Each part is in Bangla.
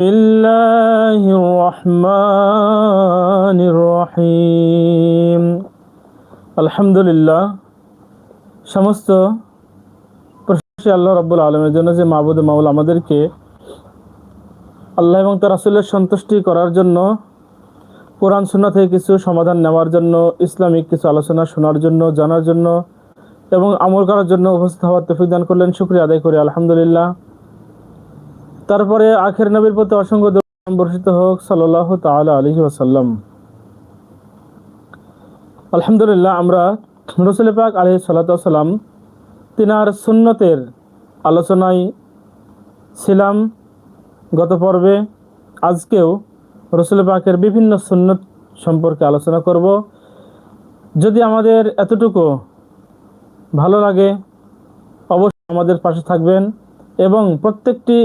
الله الرحمن الرحيم الحمد لله সমস্ত প্রশংসা আল্লাহ রাব্বুল আলমের জন্য যে মাহবুদ মাউল আমাদেরকে আল্লাহ এবং তার রাসূলের সন্তুষ্টি করার জন্য কোরআন সুন্নাহ থেকে কিছু সমাধান নেওয়ার জন্য ইসলামিক কিছু আলোচনা শোনার জন্য জানার জন্য এবং আমল করার জন্য উপস্থিত হওয়ার তৌফিক দান করলেন শুক্রিয়া আদায় করি আলহামদুলিল্লাহ তারপরে আখের নবীর প্রতি অসংখ্য বর্ষিত হোক সাল্লাহ তাআলা আলাইহি ওয়াসাল্লাম। আলহামদুলিল্লাহ, আমরা রসুল পাক আলহি সাল্লাম তিনার সুন্নতের আলোচনায় ছিলাম। গত পর্বে আজকেও রসুল পাকের বিভিন্ন সুন্নত সম্পর্কে আলোচনা করব। যদি আমাদের এতটুকু ভালো লাগে, অবশ্যই আমাদের পাশে থাকবেন এবং প্রত্যেকটি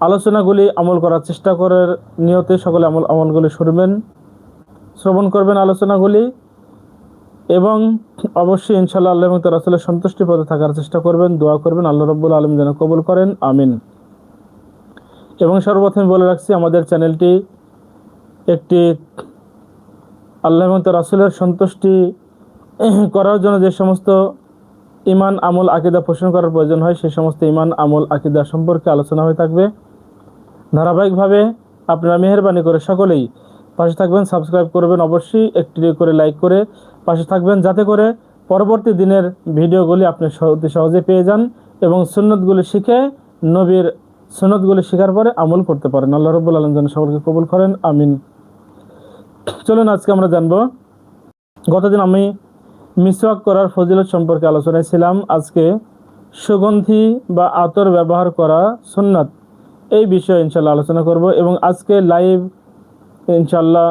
আলোচনাগুলি আমল করার চেষ্টা করার নিয়তে সকলে আমল, আমলগুলি শুনবেন, শ্রবণ করবেন আলোচনাগুলি এবং অবশ্যই ইনশাল্লাহ আল্লাহ এবং তার সন্তুষ্টি পদে থাকার চেষ্টা করবেন, দোয়া করবেন, আল্লাহ রব্বুল আলম যেন কবুল করেন, আমিন। এবং সর্বপ্রথমে বলে রাখছি, আমাদের চ্যানেলটি একটি আল্লাহ এবং তার রাসুলের সন্তুষ্টি করার জন্য যে সমস্ত ইমান আমল, আকিদা পোষণ করার প্রয়োজন হয় সেই সমস্ত ইমান আমল, আকিদা সম্পর্কে আলোচনা হয়ে থাকবে। ধারাবাহিকভাবে আপনারা মেহরবানি করে সকলেই পাশে থাকবেন সাবস্ক্রাইব করবেন অবশ্যই, একটি করে লাইক করে পাশে থাকবেন, যাতে করে পরবর্তী দিনের ভিডিওগুলি আপনি অতি সহজে পেয়ে যান এবং সুন্নতগুলি শিখে নবীর সুন্নতগুলি শেখার পরে আমল করতে পারেন। আল্লাহ রব্বুল আলম যেন সকলকে কবুল করেন, আমিন। চলুন, আজকে আমরা জানব, গতদিন আমি মিসওয়াক করার ফজিলত সম্পর্কে আলোচনায় ছিলাম। আজকে সুগন্ধি বা আতর ব্যবহার করা সুন্নাত। এই বিষয়ে ইনশাল্লাহ আলোচনা করব এবং আজকে লাইভ ইনশাল্লাহ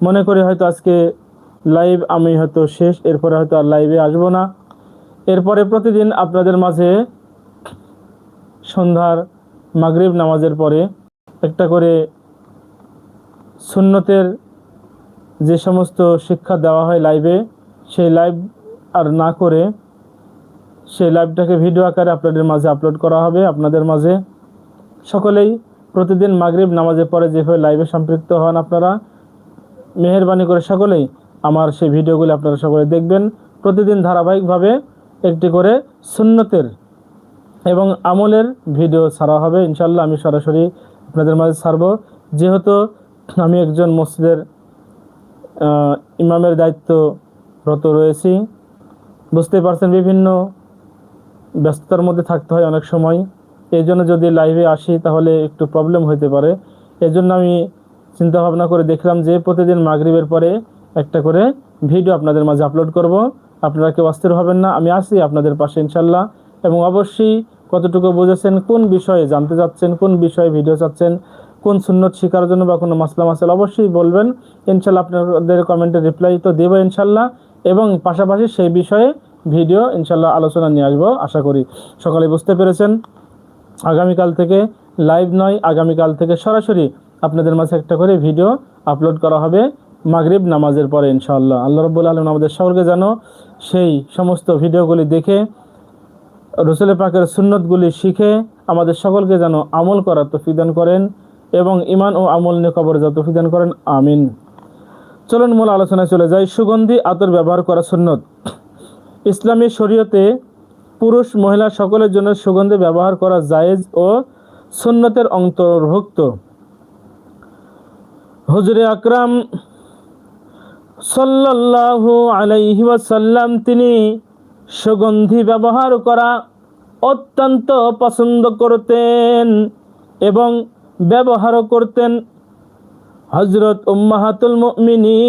মনে করি হয়তো আজকে লাইভ আমি হয়তো শেষ, এরপরে হয়তো আর লাইভে আসব না। এরপরে প্রতিদিন আপনাদের মাঝে সন্ধ্যার মাগরিব নামাজের পরে একটা করে সুন্নতের যে সমস্ত শিক্ষা দেওয়া হয় লাইভে সেই লাইভ আর না করে সেই লাইভটাকে ভিডিও আকারে আপনাদের মাঝে আপলোড করা হবে, আপনাদের মাঝে। সকলেই প্রতিদিন মাগরিব নামাজের পরে যেভাবে লাইভে সম্পৃক্ত হন আপনারা, মেহরবানি করে সকলেই আমার সেই ভিডিওগুলি আপনারা সকলে দেখবেন। প্রতিদিন ধারাবাহিকভাবে একটি করে সুন্নতের এবং আমলের ভিডিও ছাড়া হবে ইনশাল্লাহ আমি সরাসরি আপনাদের মাঝে ছাড়ব। যেহেতু আমি একজন মসজিদের ইমামের দায়িত্বরত রয়েছি বুঝতে পারছেন বিভিন্ন ব্যস্ততার মধ্যে থাকতে হয় অনেক সময়। এই জন্য যদি লাইভে আসি তাহলে একটু প্রবলেম হতে পারে। এই জন্য আমি চিন্তা ভাবনা করে দেখলাম যে প্রতিদিন মাগরিবের পরে একটা করে ভিডিও আপনাদের মাঝে আপলোড করব। আপনারা কেউ অস্থির হবেন না, আমি আসি আপনাদের পাশে ইনশাল্লাহ এবং অবশ্যই কতটুকু বুঝেছেন, কোন বিষয়ে জানতে চাচ্ছেন, কোন বিষয়ে ভিডিও চাচ্ছেন, কোন সুন্নত শেখার জন্য বা কোনো মাসলা মাসাল অবশ্যই বলবেন। ইনশাল্লাহ আপনাদের কমেন্টে রিপ্লাই তো দেবো ইনশাল্লাহ এবং পাশাপাশি সেই বিষয়ে ভিডিও ইনশাল্লাহ আলোচনা নিয়ে আসব, আশা করি। সকালে বুঝতে পেরেছেন। আগামীকাল থেকে লাইভ নয়, আগামীকাল থেকে সরাসরি আপনাদের মাঝে একটা করে ভিডিও আপলোড করা হবে মাগরিব নামাজের পরে, ইনশাআল্লাহ। আল্লাহ রব্বুল আলম আমাদের সকলকে যেন সেই সমস্ত ভিডিওগুলি দেখে রসুল পাকের সুন্নতগুলি শিখে আমাদের সকলকে যেন আমল করার তফিদান করেন এবং ইমান ও আমল নিয়ে কবর যা তফিক দান করেন। আমিন। চলুন মূল আলোচনায় চলে যাই। সুগন্ধি আতর ব্যবহার করা সুন্নত। ইসলামী শরীয়তে পুরুষ মহিলা সকলের জন্য সুগন্ধি ব্যবহার করা জায়েজ ও সুন্নতের অন্তর্ভুক্ত। হুজুরে আকরাম সাল্লাল্লাহু আলাইহি ওয়াসাল্লাম, তিনি সুগন্ধি ব্যবহার করা অত্যন্ত পছন্দ করতেন এবং ব্যবহারও করতেন। হজরত উম্মাহাতুল মুমিনিন